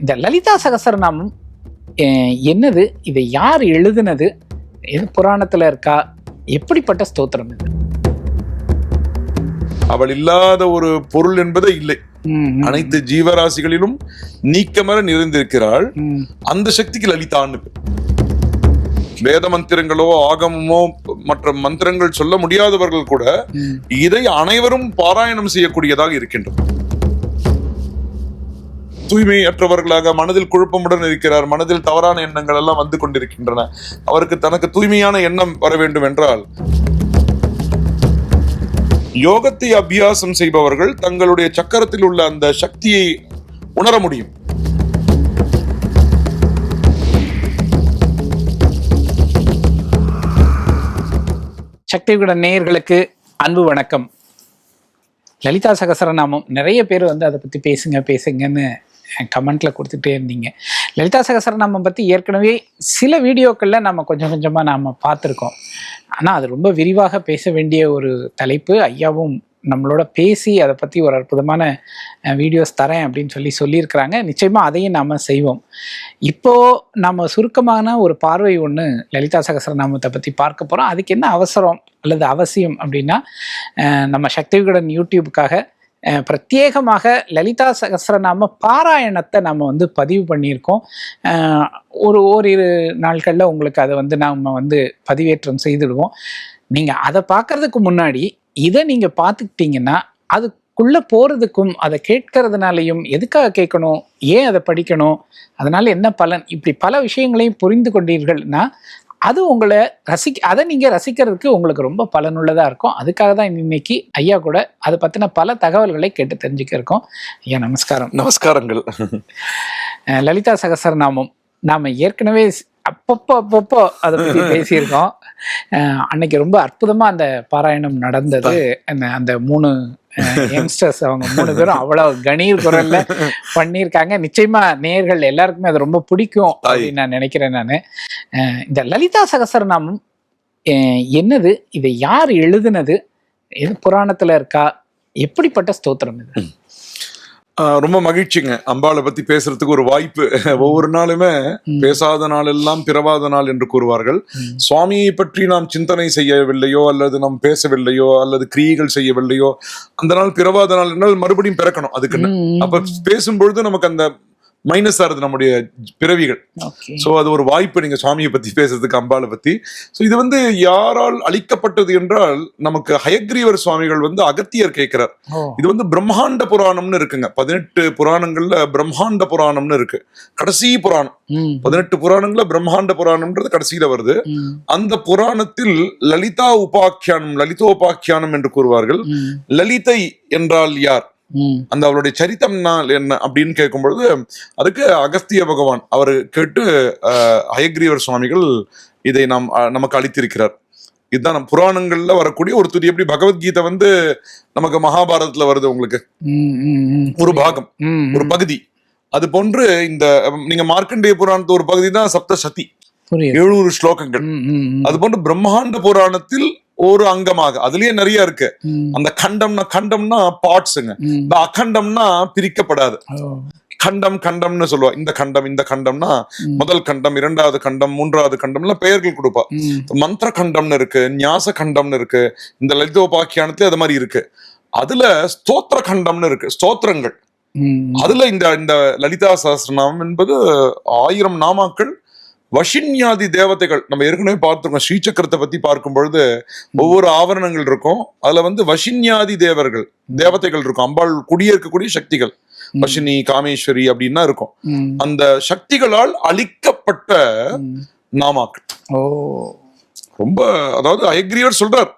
இந்த லலிதா சகசரநாமம் என்னது? இதை யார் எழுதுனது? எது புராணத்துல இருக்கா? எப்படிப்பட்ட ஸ்தோத்திரம் இது? அவள் இல்லாத ஒரு பொருள் என்பதே இல்லை. அனைத்து ஜீவராசிகளிலும் நீக்கமர நிறைந்திருக்கிறாள். அந்த சக்திக்கு லலிதான்னு. வேத மந்திரங்களோ ஆகமமோ மற்ற மந்திரங்கள் சொல்ல முடியாதவர்கள் கூட. இதை அனைவரும் பாராயணம் செய்யக்கூடியதாக தூய்மை தூய்மையற்றவர்களாக மனதில் குழப்பமுடன் இருக்கிறார். மனதில் தவறான எண்ணங்கள் எல்லாம் வந்து கொண்டிருக்கின்றன. அவருக்கு தனக்கு தூய்மையான எண்ணம் வர வேண்டும் என்றால் யோகத்தை அபியாசம் செய்பவர்கள் தங்களுடைய சக்கரத்தில் உள்ள அந்த சக்தியை உணர முடியும். சக்திவிகட நேயர்களுக்கு அன்பு வணக்கம். லலிதா சகசரநாமம். நிறைய பேர் வந்து அதை பற்றி பேசுங்க பேசுங்கன்னு கமெண்ட்டில் கொடுத்துட்டே இருந்தீங்க. லலிதா சகசரநாமம் பற்றி ஏற்கனவே சில வீடியோக்களில் நம்ம கொஞ்சம் கொஞ்சமாக நாம் பார்த்துருக்கோம். ஆனால் அது ரொம்ப விரிவாக பேச வேண்டிய ஒரு தலைப்பு. ஐயாவும் நம்மளோட பேசி அதை பற்றி ஒரு அற்புதமான வீடியோஸ் தரேன் அப்படின்னு சொல்லி சொல்லியிருக்கிறாங்க. நிச்சயமாக அதையும் நாம் செய்வோம். இப்போ நம்ம சுருக்கமான ஒரு பார்வை ஒன்று லலிதா சகசரநாமத்தை பற்றி பார்க்க போகிறோம் அதுக்கு என்ன அவசரம் அல்லது அவசியம் அப்படின்னா நம்ம சக்தி விகடன் யூடியூபுக்காக பிரத்யேகமாக லலிதா சகசரநாம பாராயணத்தை நம்ம வந்து பதிவு பண்ணியிருக்கோம். ஒரு ஓரிரு நாட்களில் உங்களுக்கு அதை வந்து நாம் வந்து பதிவேற்றம் செய்துடுவோம். நீங்கள் அதை பார்க்கறதுக்கு முன்னாடி இதை நீங்கள் பார்த்துக்கிட்டீங்கன்னா அதுக்குள்ளே போகிறதுக்கும் அதை கேட்கறதுனாலையும் எதுக்காக கேட்கணும்? ஏன் அதை படிக்கணும்? அதனால் என்ன பலன்? இப்படி பல விஷயங்களையும் புரிந்து கொண்டீர்கள்னா அது உங்களை ரசிக்க அதை நீங்கள் ரசிக்கிறதுக்கு உங்களுக்கு ரொம்ப பயனுள்ளதாக இருக்கும். அதுக்காக தான் இன்னைக்கு ஐயா கூட அதை பற்றின பல தகவல்களை கேட்டு தெரிஞ்சுக்க இருக்கோம் ஐயா நமஸ்காரம். நமஸ்காரங்கள். லலிதா சகசரநாமம் நாம் ஏற்கனவே அப்பப்போ அப்பப்போ அதை பற்றி பேசியிருக்கோம். அன்னைக்கு ரொம்ப அற்புதமாக அந்த பாராயணம் நடந்தது. அந்த அந்த மூணு யங்ஸ்டர்ஸ் அவங்க மூணு பேரும் அவ்வளவு கணீர் குரல்ல பண்ணியிருக்காங்க. நிச்சயமா நேயர்கள் எல்லாருக்குமே அது ரொம்ப பிடிக்கும் அப்படின்னு நான் நினைக்கிறேன் நான். இந்த லலிதா சகசரநாமம் என்னது? இதை யார் எழுதுனது? எது புராணத்துல இருக்கா? எப்படிப்பட்ட ஸ்தோத்திரம் இது? ரொம்ப மகிழ்ச்சிங்க. அம்பாளை பத்தி பேசுறதுக்கு ஒரு வாய்ப்பு. ஒவ்வொரு நாளுமே. பேசாத நாள் எல்லாம் பிறவாத நாள் என்று கூறுவார்கள். சுவாமியை பற்றி நாம் சிந்தனை செய்யவில்லையோ அல்லது நாம் பேசவில்லையோ அல்லது கிரியைகள் செய்யவில்லையோ அந்த நாள் பிறவாத நாள் என்றால் மறுபடியும் பிறக்கணும் அதுக்குன்னு. அப்ப பேசும்பொழுது நமக்கு அந்த மைனஸ் ஆகுது நம்முடைய பிறவிகள். சோ அது ஒரு வாய்ப்பு நீங்க சுவாமியை பத்தி பேசுறதுக்கு அம்பாளை பத்தி. சோ இது வந்து யாரால் அளிக்கப்பட்டது என்றால் நமக்கு ஹயக்ரீவர் சுவாமிகள் வந்து அகத்தியர் கேட்கிறார். இது வந்து பிரம்மாண்ட புராணம்னு இருக்குங்க. பதினெட்டு புராணங்கள்ல பிரம்மாண்ட புராணம்னு இருக்கு. கடைசி புராணம். பதினெட்டு புராணங்கள்ல பிரம்மாண்ட புராணம்ன்றது கடைசியில வருது. அந்த புராணத்தில் லலிதா உபாக்கியானம் லலிதோபாக்கியானம் என்று கூறுவார்கள். லலிதை என்றால் யார்? அந்த அவருடைய சரித்தம்னா என்ன அப்படின்னு கேட்கும் பொழுது அதுக்கு அகஸ்திய பகவான் அவர் கேட்டு அஹ், ஹயக்ரீவர் சுவாமிகள் இதை நாம் நமக்கு அளித்திருக்கிறார். இதுதான் புராணங்கள்ல வரக்கூடிய ஒரு துதி. எப்படி பகவத்கீதை வந்து நமக்கு மகாபாரதத்துல வருது உங்களுக்கு. ஒரு பாகம் ஒரு பகுதி. அது போன்று இந்த நீங்க மார்க்கண்டேய புராணத்து ஒரு பகுதி தான் சப்த சதி. எழுநூறு ஸ்லோகங்கள். அது போன்று பிரம்மாண்ட புராணத்தில் ஒரு அங்கமாக. அதுலயே நிறைய இருக்கு. அந்த கண்டம்னா கண்டம்னா பார்ட்ஸுங்க. இந்த அகண்டம்னா பிரிக்கப்படாது. கண்டம் கண்டம்னு சொல்லுவா இந்த கண்டம் இந்த கண்டம்னா முதல் கண்டம் இரண்டாவது கண்டம் மூன்றாவது கண்டம்ல பெயர்கள் கொடுப்பா. மந்திர கண்டம்னு இருக்கு ஞாச கண்டம்னு இருக்கு இந்த லலிதோபாக்கியானத்துல அது மாதிரி இருக்கு. அதுல ஸ்தோத்திர கண்டம்னு இருக்கு ஸ்தோத்திரங்கள். அதுல இந்த இந்த லலிதா சஹஸ்ரநாமம் என்பது ஆயிரம் நாமாக்கள் வஷின்யாதி தேவதைகள் நம்ம ஏற்கனவே பார்த்திருக்கோம் ஸ்ரீசக்கரத்தை பத்தி பார்க்கும் பொழுது ஒவ்வொரு ஆவரணங்கள் இருக்கும். அதுல வந்து வஷின்யாதி தேவர்கள் தேவதைகள் இருக்கும். அம்பாள் குடியிருக்கக்கூடிய சக்திகள். வஷினி காமேஸ்வரி அப்படின்னா இருக்கும். அந்த சக்திகளால் அளிக்கப்பட்ட ம். நாமாக்கள். ஓ. ரொம்ப அதாவது அயக்ரியர் சொல்றார்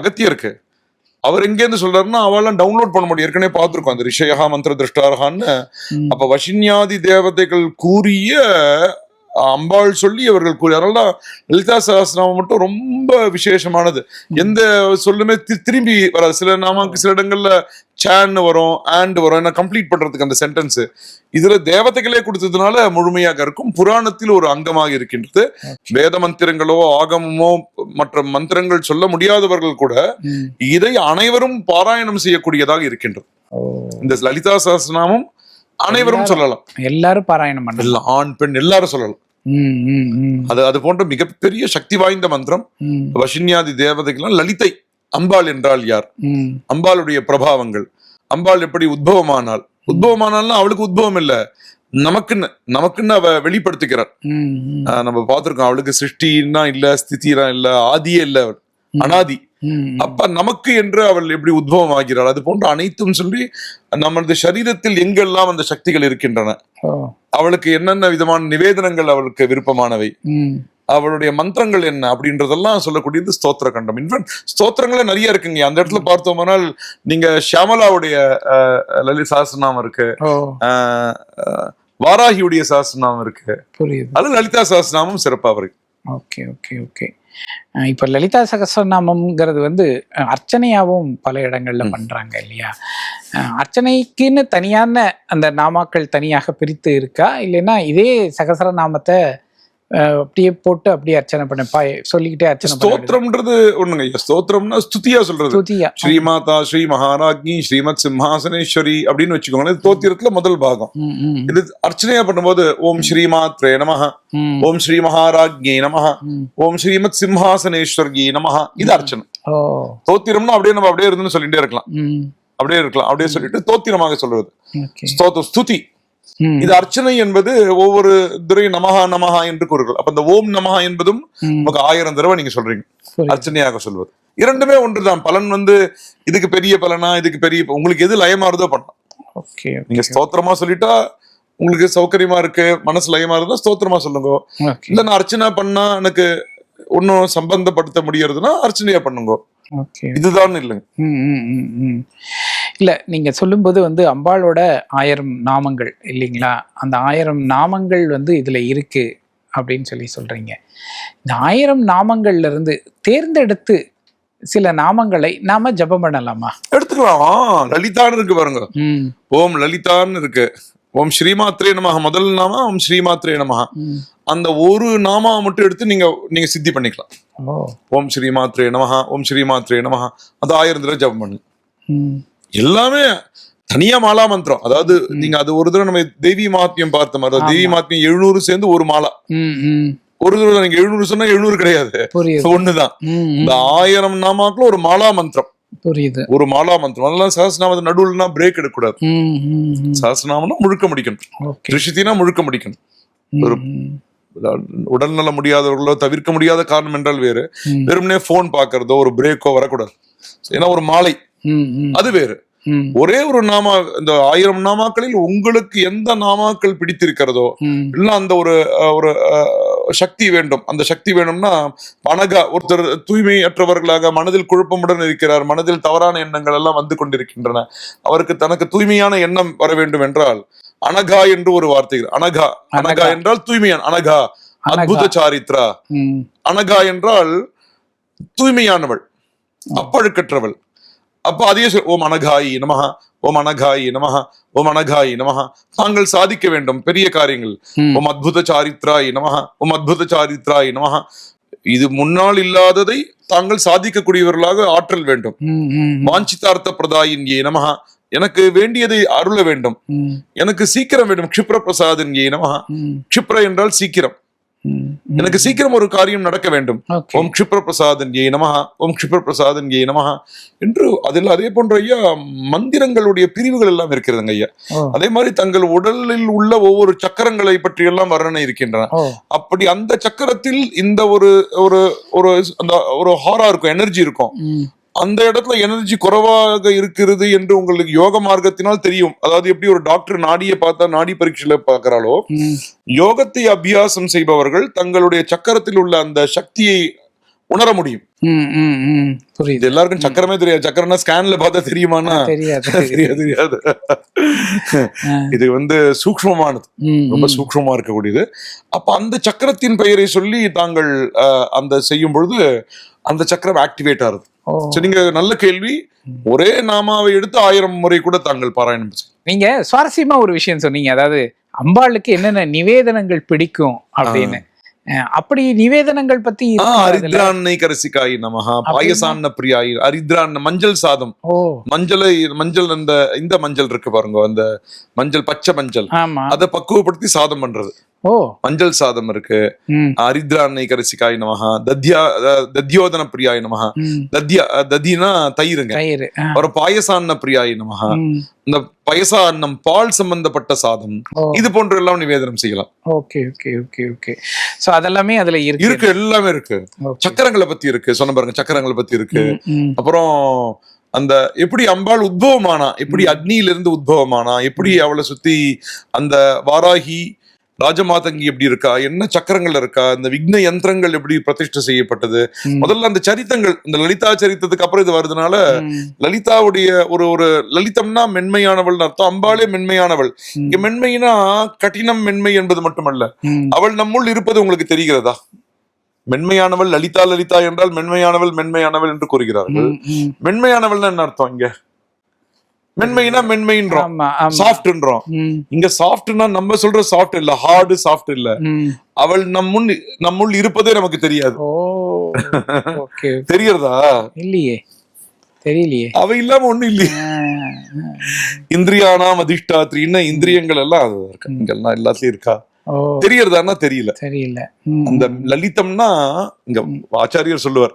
அகத்தியருக்கு. அவர் எங்கேருந்து சொல்றாருன்னா அவெல்லாம் டவுன்லோட் பண்ண முடியும். ஏற்கனவே பார்த்திருக்கோம் அந்த ரிஷயா மந்திர திருஷ்டாரகான்னு அப்ப வஷின்யாதி தேவதைகள் கூறிய அம்பாள் சொல்லி அவர்கள் கூறி அதனால லலிதா சகஸ்ரநாமம் மட்டும் ரொம்ப விசேஷமானது. எந்த சொல்லுமே திரும்பி வராது. சில நாமாக்கு சில இடங்கள்ல சேன்னு வரும் ஆண்ட் வரும் என்ன கம்ப்ளீட் பண்றதுக்கு அந்த சென்டென்ஸ் இதுல தேவதைகளே கொடுத்ததுனால முழுமையாக இருக்கும். புராணத்தில் ஒரு அங்கமாக இருக்கின்றது. வேத மந்திரங்களோ ஆகமமோ மற்ற மந்திரங்கள் சொல்ல முடியாதவர்கள் கூட. இதை அனைவரும் பாராயணம் செய்யக்கூடியதாக இருக்கின்றது. இந்த லலிதா சஹஸ்ரநாமம் அனைவரும் சொல்லலாம். எல்லாரும் பாராயணம் பண்ணலாம். ஆண் பெண் எல்லாரும் சொல்லலாம். அது அது போன்ற மிகப்பெரிய சக்தி வாய்ந்த மந்திரம். வசின்யாதி தேவதைகள்லாம் லலிதை அம்பாள் என்றால் யார். அம்பாளுடைய பிரபாவங்கள். அம்பாள் எப்படி உத்பவமானாள் உத்பவமானால்னா அவளுக்கு உத்பவம் இல்ல. நமக்குன்னு நமக்குன்னு அவ வெளிப்படுத்திக்கிறார் நம்ம பார்த்திருக்கோம் அவளுக்கு சிருஷ்டின்னா இல்ல ஸ்திதினா இல்ல ஆதியே இல்ல அனாதி. அப்ப நமக்கு என்று அவள் எப்படி உத்பவம் ஆகிறாள் அது போன்ற அனைத்தும் சொல்லி நமது சரீரத்தில் எங்கெல்லாம் அந்த சக்திகள் இருக்கின்றன? அவளுக்கு என்னென்ன விதமான நிவேதனங்கள் அவளுக்கு விருப்பமானவை? அவளுடைய மந்திரங்கள் என்ன? அப்படின்றதெல்லாம் சொல்லக்கூடியது ஸ்தோத்திர கண்டம் இன்ஃபேக்ட் ஸ்தோத்திரங்களே நிறைய இருக்குங்க. அந்த இடத்துல பார்த்தோம்னால் நீங்க ஷியாமலாவுடைய லலித் சாஸ்திரநாமம் இருக்கு. வாராகியுடைய சாஸ்திரநாமம் இருக்கு. புரியுது. அது லலிதா சாஸ்திரநாமம் சிறப்பா இருக்கு. Okay okay okay. இப்ப லலிதா சகஸ்ரநாமம்ங்கிறது வந்து அஹ், அர்ச்சனையாவும் பல இடங்கள்ல பண்றாங்க இல்லையா? அர்ச்சனைக்குன்னு தனியான அந்த நாமாக்கள் தனியாக பிரித்து இருக்கா? இல்லைன்னா இதே சகஸ்ரநாமத்தை அஹ், அப்படியே போட்டு அப்படியே அர்ச்சனை பண்ண பா சொல்லிக்கிட்டே அர்ச்சனை. ஸ்தோத்திரம்ன்றது ஒண்ணுங்க. ஐயா, ஸ்தோத்திரம்னா ஸ்துதியா சொல்றது. துதியா ஸ்ரீமாதா ஸ்ரீ மகாராஜ்ஞி ஸ்ரீமத் சிம்ஹாசனேஸ்வரி அப்படின்னு வச்சுக்கோங்களேன் இது தோத்திரத்துல முதல் பாகம். இது அர்ச்சனையா பண்ணும்போது ஓம் ஸ்ரீமாத்ரே நமஹ ஓம் ஸ்ரீ மகாராஜ்ஞே நமஹ. ஓம் ஸ்ரீமத் சிம்ஹாசனேஸ்வர்கி நமஹ இது அர்ச்சனை. ஓ. தோத்திரம்னா அப்படியே நம்ம அப்படியே இருந்துன்னு சொல்லிட்டே இருக்கலாம். அப்படியே இருக்கலாம். அப்படியே சொல்லிட்டு தோத்திரமாக சொல்றது. ஓகே. ஸ்தோத்திர ஸ்துதி. இது அர்ச்சனை என்பது ஒவ்வொரு தடவை நமஹா நமஹா என்று கூறுகள். அப்ப இந்த ஓம் நமஹா என்பதும் நமக்கு ஆயிரம் தடவை நீங்க சொல்றீங்க. அர்ச்சனையாக சொல்வது. இரண்டுமே ஒன்றுதான். பலன் வந்து இதுக்கு பெரிய பலனா இதுக்கு பெரிய உங்களுக்கு எது லயமாறுதோ பண்ணலாம். ஓகே நீங்க ஸ்தோத்திரமா சொல்லிட்டா உங்களுக்கு சௌகரியமா இருக்கு மனசு லயமா இருந்தா ஸ்தோத்திரமா சொல்லுங்க. இல்ல நான் அர்ச்சனை பண்ணா எனக்கு ஒன்னும் சம்பந்தப்படுத்த முடியறதுன்னா அர்ச்சனையா பண்ணுங்க. இதுதான் இல்லைங்க. இல்ல நீங்க சொல்லும்போது வந்து அம்பாளோட ஆயிரம் நாமங்கள் இல்லைங்களா? அந்த ஆயிரம் நாமங்கள் வந்து இதுல இருக்கு அப்படின்னு சொல்லி சொல்றீங்க. இந்த ஆயிரம் நாமங்கள்ல இருந்து தேர்ந்தெடுத்து சில நாமங்களை நாம ஜெபம் பண்ணலாமா? எடுத்துக்கலாம். லலிதான்னு இருக்கு பாருங்க. ஓம் லலிதான்னு இருக்கு. ஓம் ஸ்ரீமாத்ரே நமஹ. முதல் நாமா ஓம் ஸ்ரீமாத்ரே நமஹ. ம். அந்த ஒரு நாமா மட்டும் எடுத்து நீங்க நீங்க சித்தி பண்ணிக்கலாம். ஓம் ஸ்ரீமாத்ரே நமஹ. ஓம் ஸ்ரீமாத்ரே நமஹ. அது ஆயிரம் தடவை ஜபம் பண்ணுங்க ம், எல்லாமே தனியா மாலா மந்திரம். அதாவது நீங்க அது ஒரு தடவை நம்ம தேவி மாத்தியம் பார்த்த மாதிரி. தேவி மாத்தியம் எழுநூறு சேர்ந்து ஒரு மாலா. ஒரு தடவை நீங்க எழுநூறு சொன்னா எழுநூறு கிடையாது. ஒண்ணுதான். இந்த ஆயிரம் நாமாக்குள்ள ஒரு மாலா மந்திரம். புரியுது. ஒரு மாலா மந்திரம். அதெல்லாம் சஹஸ்ரநாமத்து நடுவுலனா பிரேக் ம், ம். சஹஸ்ரநாமம்னா முழுக்க முடிக்கணும். ரிஷித்தினா முழுக்க முடிக்கணும். ம். உடல்நல முடியாதவர்களோ தவிர்க்க முடியாத காரணம் என்றால் வேறு. வெறுமனே போன் பாக்குறதோ ஒரு பிரேக்கோ வரக்கூடாது. ஏன்னா ஒரு மாலை. அது வேறு ஒரே ஒரு நாமா இந்த ஆயிரம் நாமாக்களில் உங்களுக்கு எந்த நாமாக்கள் பிடித்திருக்கிறதோ. இல்ல அந்த ஒரு ஒரு சக்தி வேண்டும் அந்த சக்தி வேணும்னா அனகா ஒருத்தர் தூய்மையற்றவர்களாக மனதில் குழப்பமுடன் இருக்கிறார் மனதில் தவறான எண்ணங்கள் எல்லாம் வந்து கொண்டிருக்கின்றன அவருக்கு தனக்கு தூய்மையான எண்ணம் வர வேண்டும் என்றால் அனகா என்று ஒரு வார்த்தை. அனகா அனகா. என்றால் தூய்மையான் அனகா. அத்புத சாரித்ரா அனகா என்றால் தூய்மையானவள் அப்பழுக்கற்றவள் அப்ப அதே சொல் ஓம் அனகாயி நமஹ ஓம் அனகாயி நமஹ ஓம் அனகாயி நமஹ. தாங்கள் சாதிக்க வேண்டும் பெரிய காரியங்கள். ஓம் அத்புத சாரித்ராய் நமஹ ஓம் அத்புத சாரித்ராய் நமஹ. இது முன்னால் இல்லாததை தாங்கள் சாதிக்கக்கூடியவர்களாக ஆற்றல் வேண்டும். வாஞ்சிதார்த்த பிரதாயின் ஏ நமஹ. எனக்கு வேண்டியதை அருள வேண்டும். எனக்கு சீக்கிரம் வேண்டும். க்ஷிப்ர பிரசாதன் ஏ நமஹ. க்ஷிப்ர என்றால் சீக்கிரம். எனக்கு சீக்கிரம் ஒரு காரியம் நடக்க வேண்டும். ஓம் க்ஷிப்ர பிரசாதன் ஏ நமஹ. ஓம் க்ஷிப்ர பிரசாதன் ஏ நமஹ. என்று அதில் அதே போன்ற ஐயா மந்திரங்களுடைய பிரிவுகள் எல்லாம் இருக்கிறதுங்க ஐயா. அதே மாதிரி தங்கள் உடலில் உள்ள ஒவ்வொரு சக்கரங்களை பற்றி எல்லாம் வர்ணனை இருக்கின்றன. அப்படி அந்த சக்கரத்தில் இந்த ஒரு ஒரு ஒரு அந்த ஒரு ஹாரா இருக்கும் எனர்ஜி இருக்கும். அந்த இடத்துல எனர்ஜி குறைவாக இருக்கிறது என்று உங்களுக்கு யோக மார்க்கத்தினால் தெரியும். அதாவது எப்படி ஒரு டாக்டர் நாடியை பார்த்தா நாடி பரீட்சையில பார்க்கறாளோ ம். யோகத்தை அபியாசம் செய்பவர்கள் தங்களுடைய சக்கரத்தில் உள்ள அந்த சக்தியை உணர முடியும். இது புரியுது. எல்லாருக்கும் சக்கரமே தெரியாது. சக்கரம்னா ஸ்கேன்ல பார்த்தா தெரியுமானா தெரியாது தெரியாது. இது வந்து சூக்ஷ்மமானது. ம், ரொம்ப ம். சூக்ஷ்மமா இருக்கக்கூடியது. அப்ப அந்த சக்கரத்தின் பெயரை சொல்லி தாங்கள் அந்த செய்யும் பொழுது அந்த சக்கரம் ஆக்டிவேட் ஆகுது. நீங்க நல்ல கேள்வி. ஒரே நாமாவை எடுத்து ஆயிரம் முறை கூட தாங்கள் பாராயணம். நீங்க சுவாரஸ்யமா ஒரு விஷயம் சொன்னீங்க. அதாவது அம்பாளுக்கு என்னென்ன நிவேதனங்கள் பிடிக்கும் அப்படின்னு. அப்படி நிவேதனங்கள் பத்தி? அரித்ரான்னை கரசிகாய் நமஹா பாயசான்ன பிரியாய் அரித்ரான் மஞ்சள் சாதம். மஞ்சளை மஞ்சள் அந்த இந்த மஞ்சள் இருக்கு பாருங்க அந்த மஞ்சள் பச்சை மஞ்சள். அதை பக்குவப்படுத்தி சாதம் பண்றது. மஞ்சள் சாதம் இருக்கு. அரித்ரான்னை கரசிகாய் நமஹா. தத்யா தத்யோதன பிரியாய் நமஹா. ம். தத்யா ததினா தயிருங்க. அப்புறம் பாயசான்ன பிரியாய் நமஹா. ம். இந்த பயசா அன்னம் பால் சம்பந்தப்பட்ட சாதம். இது போன்ற எல்லாம் நிவேதனம் செய்யலாம். Okay okay okay okay. So அதெல்லாமே அதுல இருக்கு. இருக்கு எல்லாமே இருக்கு. சக்கரங்களை பத்தி இருக்கு. சொன்ன பாருங்க சக்கரங்களை பத்தி இருக்கு. அப்புறம் அந்த எப்படி அம்பாள் உத்பவமானா எப்படி அக்னியிலிருந்து உத்பவமானா எப்படி அவளை சுத்தி அந்த வாராகி ராஜமாதங்கி எப்படி இருக்கா? என்ன சக்கரங்கள் இருக்கா? இந்த விக்ன யந்திரங்கள் எப்படி பிரதிஷ்டை செய்யப்பட்டது. முதல்ல அந்த சரித்தங்கள் இந்த லலிதா சரித்தத்துக்கு அப்புறம் இது வருதுனால லலிதாவுடைய ஒரு ஒரு லலிதம்னா மென்மையானவள் அர்த்தம். அம்பாளே மென்மையானவள். இங்க மென்மைனா கடினம் மென்மை என்பது மட்டுமல்ல. அவள் நம்முள் இருப்பது உங்களுக்கு தெரிகிறதா? மென்மையானவள் லலிதா லலிதா என்றால் மென்மையானவள் மென்மையானவள் என்று கூறுகிறார்கள். ம், ம். மென்மையானவள்னா என்ன அர்த்தம் இங்க? மென்மைனா மென்மைன்றோம். சாஃப்ட்ன்றோம் இங்க சாஃப்ட்னா நம்ம சொல்ற சாஃப்ட் இல்ல ஹார்டு சாஃப்ட் இல்ல. அவள் நம்முன் நம்முள் இருப்பதே நமக்கு தெரியாது. தெரியறதா இல்லையே. தெரியலையே. அவ இல்லாம ஒண்ணும் இல்லையே. இந்திரியானாம் அதிஷ்டாத்ரின்னு இந்திரியங்கள் எல்லாம் அது இருக்கு. இங்கெல்லாம் எல்லாத்துலயும் இருக்கா? தெரியறதான்னா தெரியல. தெரியல. அந்த லலிதம்னா இங்க ஆச்சாரியர் சொல்லுவார்.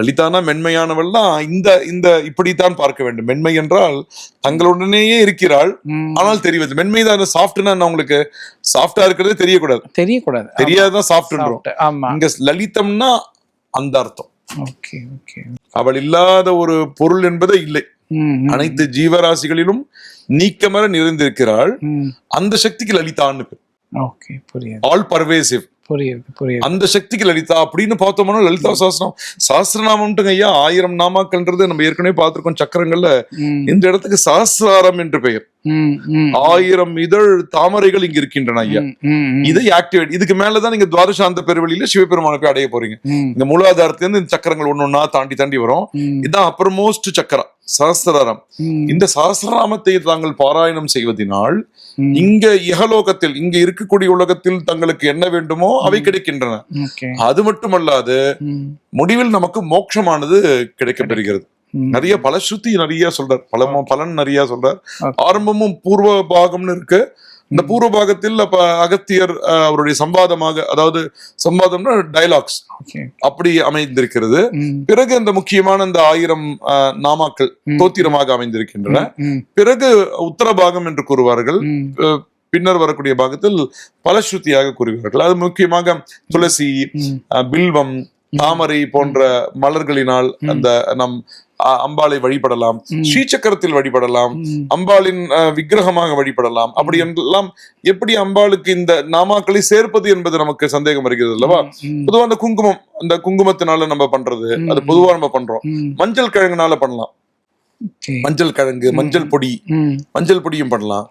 லலிதானா மென்மையானவள்னா இந்த இந்த இப்படித்தான் பார்க்க வேண்டும். மென்மை என்றால் தங்களுடனேயே இருக்கிறாள். ஆனால் தெரிவது. மென்மைதான் சாஃப்ட்னா உங்களுக்கு? சாஃப்டா இருக்கிறது தெரியக்கூடாது. தெரியக்கூடாது. தெரியாதான் சாஃப்ட்ன்றோம் இங்க லலிதம்னா அந்த அர்த்தம். Okay okay. அவள் இல்லாத ஒரு பொருள் என்பதே இல்லை. அனைத்து ஜீவராசிகளிலும் நீக்கமர நிறைந்திருக்கிறாள். அந்த சக்திக்கு லலிதான்னு பேர். ஓகே புரியுது. ஆல் பர்வேசிவ் புரியுது புரியுது. அந்த சக்திக்கு லலிதா அப்படின்னு பார்த்தோம்னா லலிதா சாஸ்திரம். சாஸ்திரநாமம்ட்டுங்க ஐயா ஆயிரம் நாமாக்கள்ன்றது நம்ம ஏற்கனவே பார்த்திருக்கோம் சக்கரங்கள்ல. இந்த இடத்துக்கு சாஸ்திராரம் என்று பெயர். ஆயிரம் இதழ் தாமரைகள் இங்க இருக்கின்றன ஐயா. இதை ஆக்டிவேட் இதுக்கு மேலதான் நீங்க துவாதசாந்த பெருவெளியில சிவபெருமானை போய் அடைய போறீங்க. இங்க மூலாதாரத்துல இருந்து இந்த சக்கரங்கள் ஒன்னொன்னா தாண்டி தாண்டி வரும். இதான் அப்பர் மோஸ்ட் சக்கரம் சஹஸ்திராரம் ம், இந்த சஹஸ்ரநாமத்தை தாங்கள் பாராயணம் செய்வதனால். இங்க இகலோகத்தில் இங்க இருக்கக்கூடிய உலகத்தில் தங்களுக்கு என்ன வேண்டுமோ அவை கிடைக்கின்றன. அது மட்டுமல்லாது முடிவில் நமக்கு மோட்சமானது கிடைக்கப் நிறைய பலஸ்ருதி நிறைய சொல்றார். பல பலன் நிறைய சொல்றார். ஆரம்பமும் பூர்வ பாகம்னு இருக்கு. இந்த பூர்வ பாகத்தில் அப்ப அகத்தியர் அவருடைய சம்பாதமாக அதாவது சம்பாதம்னா டயலாக்ஸ் ஓகே. அப்படி அமைந்திருக்கிறது. பிறகு இந்த முக்கியமான இந்த ஆயிரம் நாமாக்கள். தோத்திரமாக அமைந்திருக்கின்றன. பிறகு உத்தரபாகம் என்று கூறுவார்கள். பின்னர் வரக்கூடிய பாகத்தில் பலஸ்ருதியாக கூறுவார்கள். அது முக்கியமாக துளசி பில்வம் தாமரை போன்ற மலர்களினால் அந்த நம் அம்பாளை வழிபடலாம். ஸ்ரீசக்கரத்தில் வழிபடலாம். அம்பாளின் விக்கிரகமாக வழிபடலாம். அப்படி என்றெல்லாம் எப்படி அம்பாளுக்கு இந்த நாமாக்களை சேர்ப்பது என்பது நமக்கு சந்தேகம் வருகிறது அல்லவா? பொதுவா அந்த குங்குமம் அந்த குங்குமத்தினால நம்ம பண்றது. அது. பொதுவா நம்ம பண்றோம். மஞ்சள் கிழங்குனால பண்ணலாம். மஞ்சள் கிழங்கு மஞ்சள் பொடி. மஞ்சள் பொடியும் பண்ணலாம்.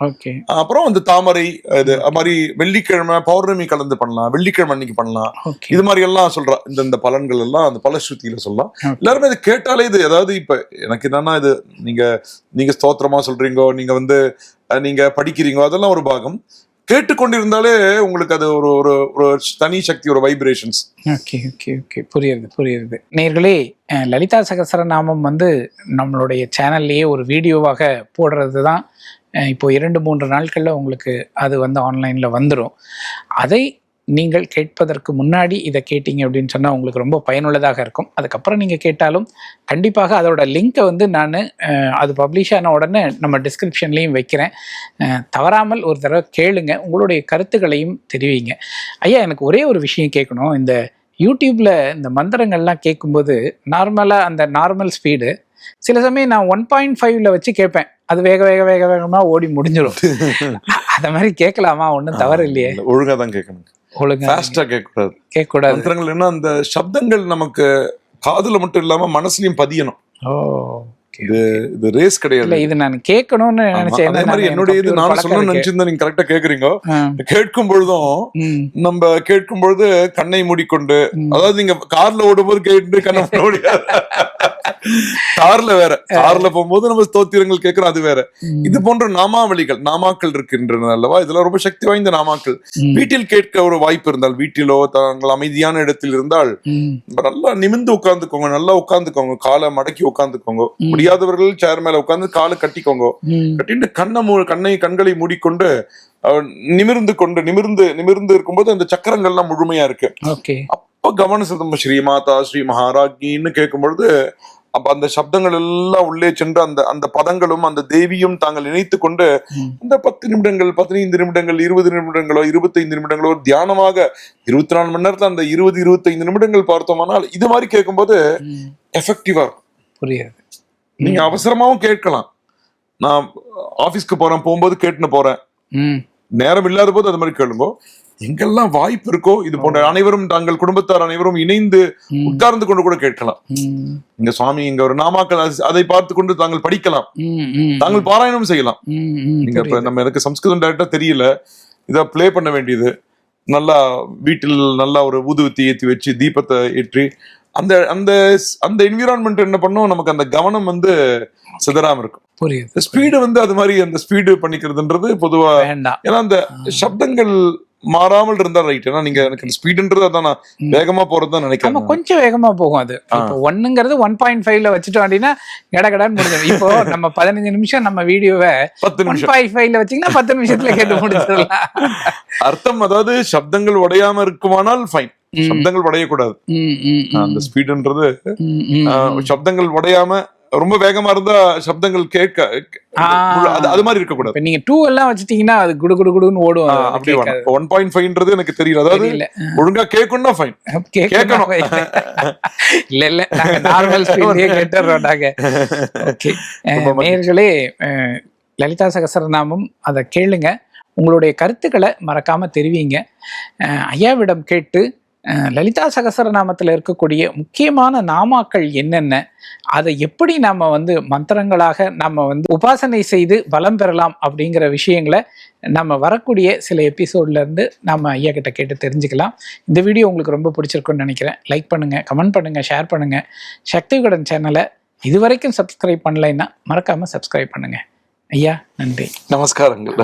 அப்புறம் வந்து தாமரை இது மாதிரி வெள்ளிக்கிழமை பௌர்ணமி கலந்து பண்ணலாம். வெள்ளிக்கிழமை அன்னைக்கு பண்ணலாம். இது மாதிரி எல்லாம் சொல்றா இந்த இந்த பலன்கள் எல்லாம் அந்த பலஸ்ருதியில சொல்லலாம். எல்லாருமே இது கேட்டாலே இது அதாவது இப்ப எனக்கு என்னன்னா இது நீங்க நீங்க ஸ்தோத்திரமா சொல்றீங்கோ நீங்க வந்து நீங்க படிக்கிறீங்கோ அதெல்லாம் ஒரு பாகம். கேட்டுக்கொண்டிருந்தாலே உங்களுக்கு அது ஒரு ஒரு ஒரு தனி சக்தி ஒரு வைப்ரேஷன்ஸ் ஓகே ஓகே ஓகே புரியுது புரியுது. நேர்களே லலிதா சகசரநாமம் வந்து நம்மளுடைய சேனல்லையே ஒரு வீடியோவாக போடுறது தான் இப்போ இரண்டு மூன்று நாட்களில் உங்களுக்கு அது வந்து ஆன்லைனில் வந்துடும் அதை நீங்கள் கேட்பதற்கு முன்னாடி இதை கேட்டீங்க அப்படின்னு சொன்னால் உங்களுக்கு ரொம்ப பயனுள்ளதாக இருக்கும். அதுக்கப்புறம் நீங்கள் கேட்டாலும் கண்டிப்பாக அதோட லிங்க்கை வந்து நான் அது பப்ளிஷ் ஆன உடனே நம்ம டிஸ்கிரிப்ஷன்லேயும் வைக்கிறேன். தவறாமல் ஒரு தடவை கேளுங்க. உங்களுடைய கருத்துக்களையும் தெரிவிங்க. ஐயா எனக்கு ஒரே ஒரு விஷயம் கேட்கணும். இந்த யூடியூப்பில் இந்த மந்திரங்கள்லாம் கேட்கும்போது நார்மலாக அந்த நார்மல் ஸ்பீடு சில சமயம் நான் ஒன் பாயிண்ட் ஃபைவ்ல வச்சு கேட்பேன். அது வேக வேக வேக வேகமா ஓடி முடிஞ்சிடும் அத மாதிரி கேட்கலாமா ஒன்றும் தவறு இல்லையே. ஒழுங்கா தான் கேட்கணும். ஒழுங்கா ஃபாஸ்டா கேட்கக்கூடாது. கேட்கக்கூடாது. மந்திரங்கள் என்ன அந்த சப்தங்கள் நமக்கு காதுல மட்டும் இல்லாம மனசுலயும் பதியணும். ஓ இது இது ரேஸ் கிடையாது. இது நான் கேட்கணும்னு. நினைச்சேன். அதே மாதிரி என்னுடைய இது நானும் சொல்லணும்னு. நினைச்சிருந்தா நீங்க கரெக்டா கேக்குறீங்க. கேட்கும் பொழுதும் நம்ம கேட்கும் பொழுது கண்ணை மூடிக்கொண்டு. அதாவது நீங்க கார்ல ஓடும்போது கேட்டு கண்ணை மூட முடியாது கார்ல வேற. கார்ல போகும்போது நம்ம ஸ்தோத்திரங்கள் கேட்கிறோம் அது வேற. இது போன்ற நாமாவளிகள் நாமாக்கள் இருக்கின்றன அல்லவா? இதெல்லாம் ரொம்ப சக்தி வாய்ந்த நாமாக்கள். வீட்டில் கேட்க ஒரு வாய்ப்பு இருந்தால் வீட்டிலோ தாங்கள் அமைதியான இடத்தில் இருந்தால். நல்லா நிமிர்ந்து உட்கார்ந்துக்கோங்க நல்லா உட்கார்ந்துக்கோங்க. காலை மடக்கி உட்கார்ந்துக்கோங்க. முடியாதவர்கள் சேர் மேல உட்கார்ந்து காலை கட்டிக்கோங்க. கட்டிட்டு கண்ணை மூ கண்ணை கண்களை மூடிக்கொண்டு நிமிர்ந்து கொண்டு நிமிர்ந்து நிமிர்ந்து இருக்கும்போது அந்த சக்கரங்கள்லாம் முழுமையா இருக்கு. அப்ப கவனம் செலுத்தும். ஸ்ரீ மாதா ஸ்ரீ மகாராஜின்னு கேட்கும் பொழுது அப்ப அந்த சப்தங்கள் எல்லாம் உள்ளே சென்று அந்த அந்த பதங்களும் அந்த தேவியும் தாங்கள் இணைத்து கொண்டு. அந்த பத்து நிமிடங்கள் பதினைந்து நிமிடங்கள் இருபது நிமிடங்களோ இருபத்தைந்து நிமிடங்களோ தியானமாக இருபத்தி நாலு மணி நேரத்துல அந்த இருபது இருபத்தைந்து நிமிடங்கள் பார்த்தோமானால் இது மாதிரி கேட்கும்போது. எஃபெக்டிவா இருக்கும் புரியுது நீங்க அவசரமாவும் கேட்கலாம் நான் ஆபீஸ்க்கு போறேன் போகும்போது கேட்டுன்னு போறேன். நேரம் இல்லாத போது அது மாதிரி கேளுங்க எங்கெல்லாம் வாய்ப்பு இருக்கோ இது போன்ற அனைவரும் தங்கள் குடும்பத்தார் அனைவரும் இணைந்து. உட்கார்ந்து கொண்டு கூட கேட்கலாம். இங்க சுவாமி இங்க ஒரு நாமாக்கள் அது- பார்த்து கொண்டு தாங்கள் படிக்கலாம். தாங்கள் பாராயணம் செய்யலாம். நீங்க. நம்ம எனக்கு சம்ஸ்கிருதம் டைரக்டா தெரியல இத ப்ளே பண்ண வேண்டியது நல்லா வீட்டில் நல்லா ஒரு ஊதுவத்தி ஏத்தி வச்சு தீபத்தை ஏற்றி அந்த அந்த அந்த என்விரான்மெண்ட் என்ன பண்ணும் நமக்கு அந்த கவனம் வந்து சிதறாம இருக்கும் புரியுது ஸ்பீடு வந்து அது மாதிரி அந்த ஸ்பீடு பண்ணிக்கிறதுன்றது பொதுவா ஏன்னா அந்த சப்தங்கள் மாறாமல் இருந்தா ரைட் ஏன்னா நீங்க எனக்கு ஸ்பீடுன்றது அதான் நான் வேகமா போறது தான் நினைக்கிறேன் கொஞ்சம் வேகமா போகும் அது. இப்போ ஒன் பாயிண்ட் ஃபைவ்ல வச்சுட்டோம் அப்படின்னா கடகடான்னு முடிஞ்சிடும். இப்போ நம்ம பதினஞ்சு நிமிஷம் நம்ம வீடியோவை பத்து நிமிஷம். பாயிண்ட் ஃபைவ்ல வச்சீங்கன்னா பத்து நிமிஷத்துல கேட்டு முடிச்சிடலாம். அர்த்தம் அதாவது சப்தங்கள் உடையாம இருக்குமானால் ஃபைன். சப்தங்கள் உடையக்கூடாது. அந்த ஸ்பீடுன்றது சப்தங்கள் உடையாம ரொம்ப வேகமா இருந்தா சப்தங்கள் கேட்க. அது அது மாதிரி இருக்கக்கூடாது. இப்ப நீங்க டூ எல்லாம் வச்சுட்டீங்கன்னா அது குடு குடு குடுன்னு ஓடும். அப்படி. ஒன் பாயிண்ட் ஃபைவ்ன்றது எனக்கு தெரியல. அதாவது. ஒழுங்கா கேட்கணும்னா ஃபைன் கேட்கணும். இல்ல இல்ல. நார்மல் ஸ்பீட்லயே கேட்டுறோம் நாங்க. ஓகே நேர்களே லலிதா சகசரநாமம் அதை கேளுங்க. உங்களுடைய கருத்துக்களை மறக்காம தெரிவிங்க. ஐயாவிடம் கேட்டு லலிதா சகசரநாமத்தில் இருக்கக்கூடிய முக்கியமான நாமாக்கள் என்னென்ன? அதை எப்படி நாம வந்து மந்திரங்களாக நம்ம வந்து உபாசனை செய்து பலம் பெறலாம் அப்படிங்கிற விஷயங்களை நம்ம வரக்கூடிய சில எபிசோட்ல இருந்து நம்ம ஐயா கிட்ட கேட்டு தெரிஞ்சுக்கலாம். இந்த வீடியோ உங்களுக்கு ரொம்ப பிடிச்சிருக்குன்னு நினைக்கிறேன். லைக் பண்ணுங்க கமெண்ட் பண்ணுங்க ஷேர் பண்ணுங்க. சக்தி விகடன் சேனலை இது வரைக்கும் சப்ஸ்கிரைப் பண்ணலைன்னா மறக்காம சப்ஸ்கிரைப் பண்ணுங்க. ஐயா நன்றி. நமஸ்காரங்கள்.